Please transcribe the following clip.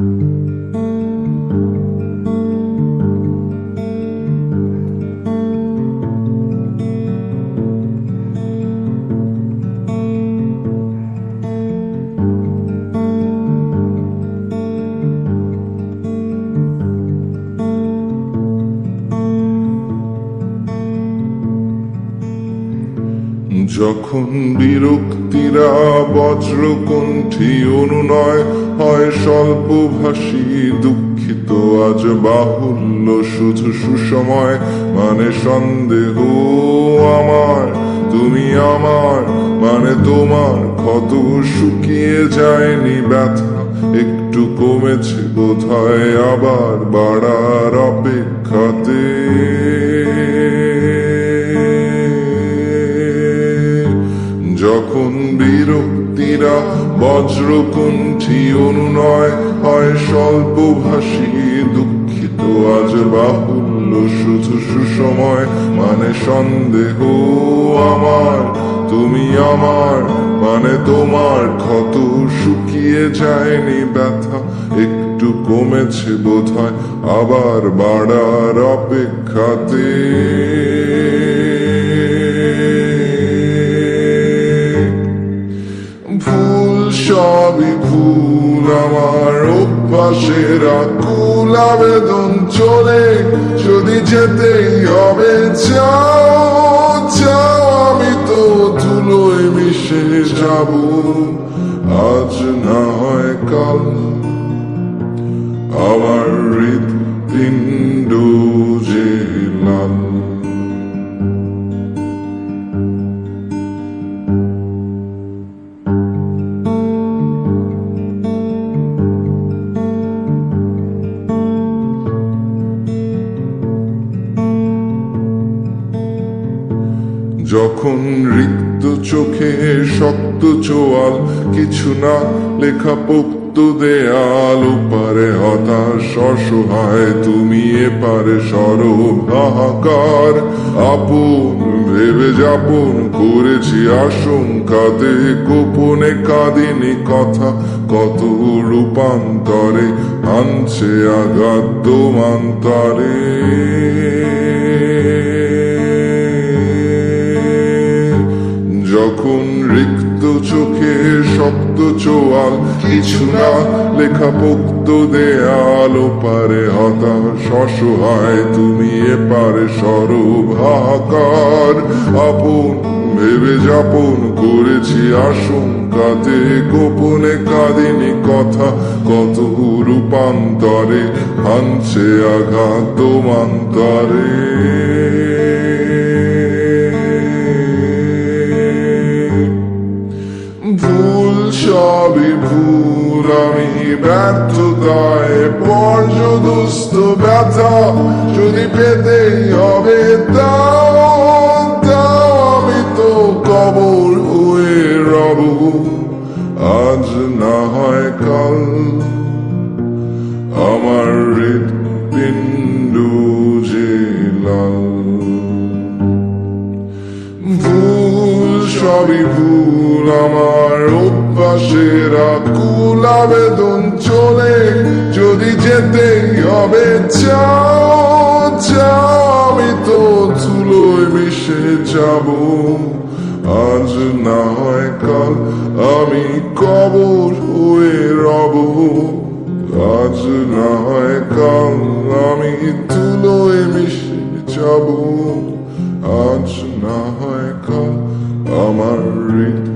Mm-hmm. যখন বিরক্তিরা বজ্রকণ্ঠী অনুনয় হয়, স্বল্পভাষী দুঃখিত আজ বাহুল্য শুধু সুসময়। মানে সন্দেহ আমার, তুমি আমার। মানে তোমার ক্ষত শুকিয়ে যায়নি ব্যথা, একটু কমেছে বোধ হয় আবার বাড়ার অপেক্ষাতে বজ্রকুণ্ঠী অনুনয় হয় স্বল্পভাষী, দুঃখিত আজ বাহুল্য শুধু সুসময় মানে সন্দেহ আমার, তুমি আমার মানে তোমার ক্ষত শুকিয়ে যায়নি ব্যথা, একটু কমেছে বোধ হয় আবার বাড়ার অপেক্ষাতে। অভ্যাসের আকুল আবেদন চলে, যদি যেতেই হবে, চাও চাও, আমি তো ধুলোয় মিশে যাব। আজ না হয় কাল, আমার হৃদ যে যখন রিক্ত চোখে শক্ত চোয়াল, কিছু না লেখা পোক্ত দেয়াল পারে হতাশ, অসহায়, তুমি এপারে সরব হাহাকার, আপন ভেবে যাপন করেছি আশঙ্কাতে, গোপনে কাঁদিনি কথা, কত রূপান্তরে আনছে আঘাত দোমান্তরে রিক্ত চোখে শক্ত চোয়াল, কিছু না লেখা পোক্ত দেয়াল পারে হতাশ, অসহায়, তুমি এপারে সরব হাহাকার আপন ভেবে যাপন করেছি, আশঙ্কাতে গোপনে কাঁদিনি কথা, কত রূপান্তরে আনছে আঘাত দোমান্তরে সবই ভুল, আমি ব্যর্থতায় পর্যদস্ত ব্যথা। যদি পেতেই হবে তাও তাও আমি তো কবর হয়ে রব। আজ না হয় কাল আমার হৃৎপিণ্ড যে লাল। ভুল, সবই ভুল, আমার অভ্যাসের আকুল আবেদন চলে, যদি যেতেই হবে, চাও চাও, আমি তো ধুলোয় মিশে যাব। আজ না হয় কাল আমি কবর হয়ে রব। আজ না হয় কাল আমি ধুলোয় মিশে যাব। আজ না হয় কাল আমার হৃৎপিণ্ড